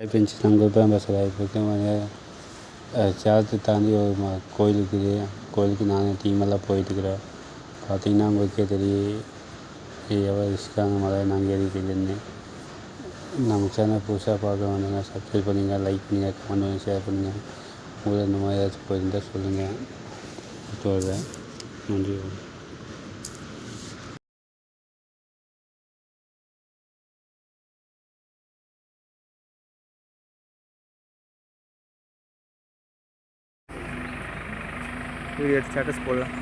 பெஞ்சு நம்ம இப்போ பேசுகிறேன் இப்போ சேலத்தை தாண்டி ஒரு ம- கோயில் இருக்குது கோயிலுக்கு நாங்கள் டீமெல்லாம் போயிட்டுருக்குறோம் பார்த்தீங்கன்னா உங்களுக்கே தெரியும் எவ்வளோ ரிஸ்க்கான மலை நாங்கள் ஏறிட்டுருக்குன்னு நம்ம சேனல் புதுசாக பார்க்க வேணுங்க சப்ஸ்கிரைப் பண்ணுங்கள் லைக் பண்ணுங்கள் கமெண்ட் பண்ணுங்கள் ஷேர் பண்ணுங்கள் உங்களுக்கு இந்த மாதிரி ஏதாச்சும் போயிருந்தால் சொல்லுங்கள் சொல்கிறேன் நன்றி வீடியோ எடுத்து ஸ்டேட்டஸ் போடலாம்.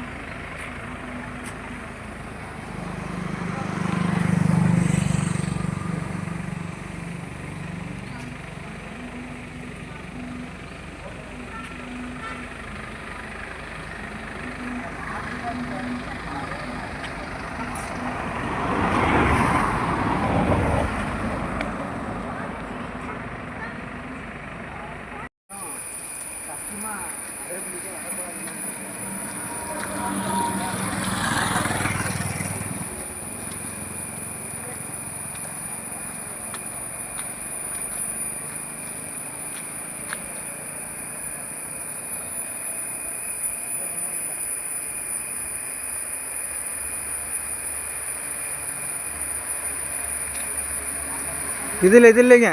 இதில் இது இல்லைங்க.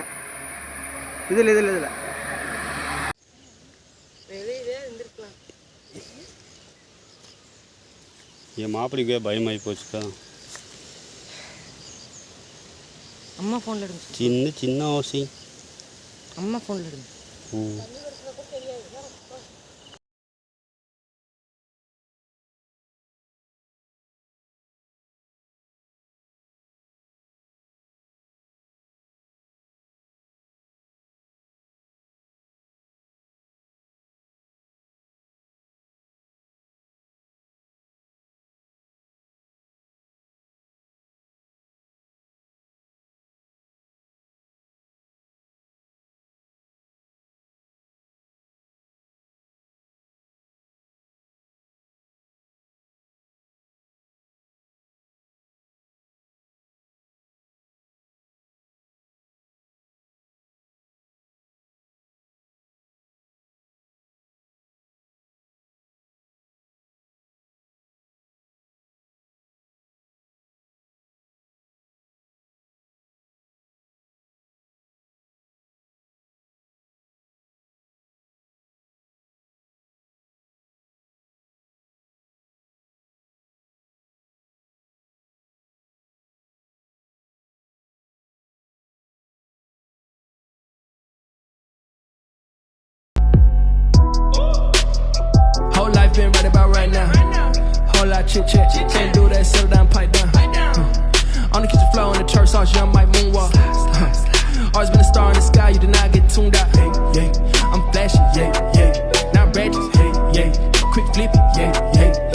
இதில் இதில் இதில். என் மாப்பிள்ளைக்கே பயமாகி போச்சுக்கா. அம்மா ஃபோனில் எடுங்க சின்ன சின்ன ஓசி. அம்மா ஃபோனில் எடுங்க ம். Right now. Whole lot chit chat. Can't do that, settle down, pipe down. On the kitchen floor in the church sauce, young Mike Moonwalk. Always been a star in the sky, you did not get tuned out. Hey, yeah. I'm flashing, yeah, yeah. Not ratchet, hey, yeah. Quick flipping, yeah, yeah.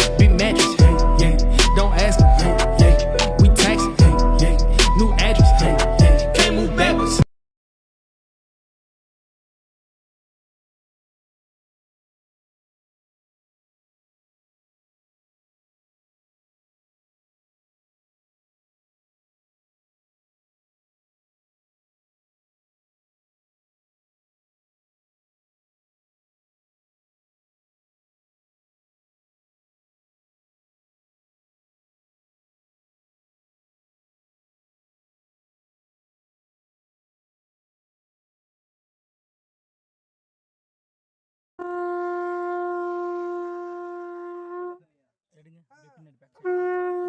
বিভিন্ন ব্যাখ্যা